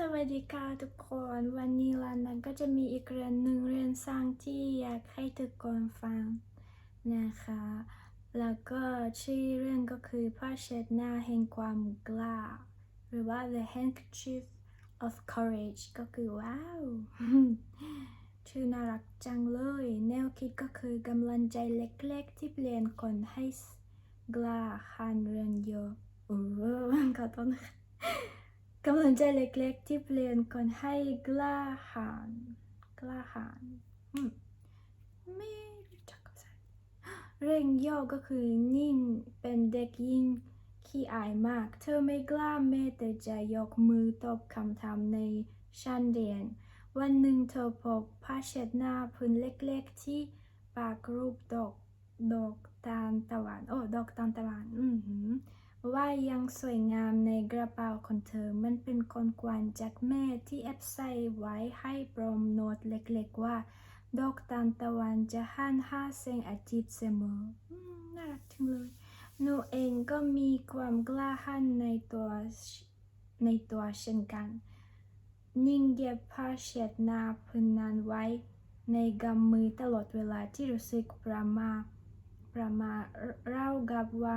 สวัสดีค่ะทุกคนวันนี้ลานันก็จะมีอีกเรื่องหนึ่งเรื่องสร้างที่อยากให้ทุกคนฟังนะคะ แล้วก็ชื่อเรื่องก็คือผ้าเช็ดหน้าแห่งความกล้า หรือว่า the handkerchief of courage ก็คือว้าวชื่อน่ารักจังเลย แนวคิดก็คือกำลังใจเล็กๆ ที่เปลี่ยนคนให้กล้าหันเรื่องเยอะโอ้ขอโทษนะคะ กำลังใจเล็กๆ ที่เปลี่ยนคนให้กล้าหาญกล้าหาญอืมไม่รู้จักภาษาเร่งย่อก็คือนิ่งเป็นเด็กยิ่งขี้อายมาก เธอไม่กล้าแม้แต่จะยกมือตอบคำถามในชั้นเรียน วันหนึ่งเธอพบผ้าเช็ดหน้าพื้นเล็กๆ ที่ปากรูปดอกดอกตาลตะวันโอ้ดอกตาลตะวันอือหือ ว่ายังสวยงามในกระเป๋าของเธอ มันเป็นของขวัญจากแม่ที่แอบใส่ไว้ให้ปรมโนตเล็กๆว่า ดอกตาลตะวันจะหันห้าแสงอาทิตย์เสมออืมน่ารักจังเลยหนูเองก็มีความกล้าหาญในตัวในตัวเช่นกัน นิ่งเย็บผ้าเช็ดหน้าพื้นนั้นไว้ ในกำมือตลอดเวลาที่รู้สึกประมาประมาเล่ากับว่า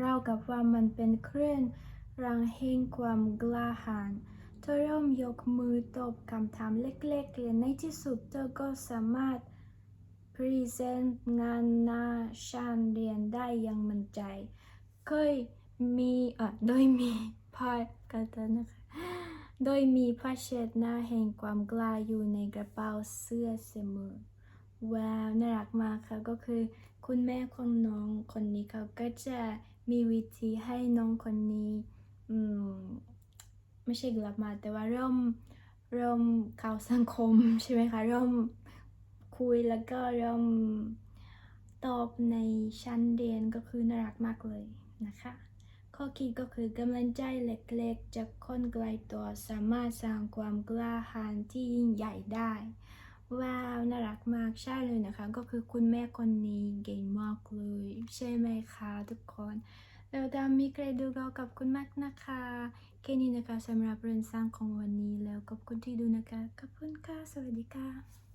เรากับว่ามันเป็นเครื่องรางแห่งความกล้าหาญเธอเริ่มยกมือตอบคำถามเล็กๆและในที่สุดเธอก็สามารถพรีเซนต์งานหน้าชั้นเรียนได้อย่างมั่นใจ เคยมีอ่อโดยมีผ้ากันนะคะโดยมีผ้าเช็ดหน้าแห่งความกล้าอยู่ในกระเป๋าเสื้อเสมอว้าวน่ารักมากค่ะก็คือคุณแม่ของน้องคนนี้เขาก็จะ มีวิธีให้น้องคนนี้อืมไม่ใช่กลับมา แต่ว่าเริ่มเริ่มเข้าสังคมใช่ไหมคะ เริ่มคุยแล้วก็เริ่มตอบในชั้นเรียนก็คือน่ารักมากเลยนะคะ ข้อคิดก็คือกำลังใจเล็กๆจากคนไกลตัวสามารถสร้างความกล้าหาญที่ยิ่งใหญ่ได้ ว้าวน่ารักมากใช่เลยนะคะ ก็คือคุณแม่คนนี้เก่งมากเลย ใช่ไหมคะทุกคนแล้วถ้ามีใครดูก็ขอบคุณมากนะคะแค่นี้นะคะสำหรับเรื่องสร้างของวันนี้แล้วขอบคุณที่ดูนะคะขอบคุณค่ะสวัสดีค่ะ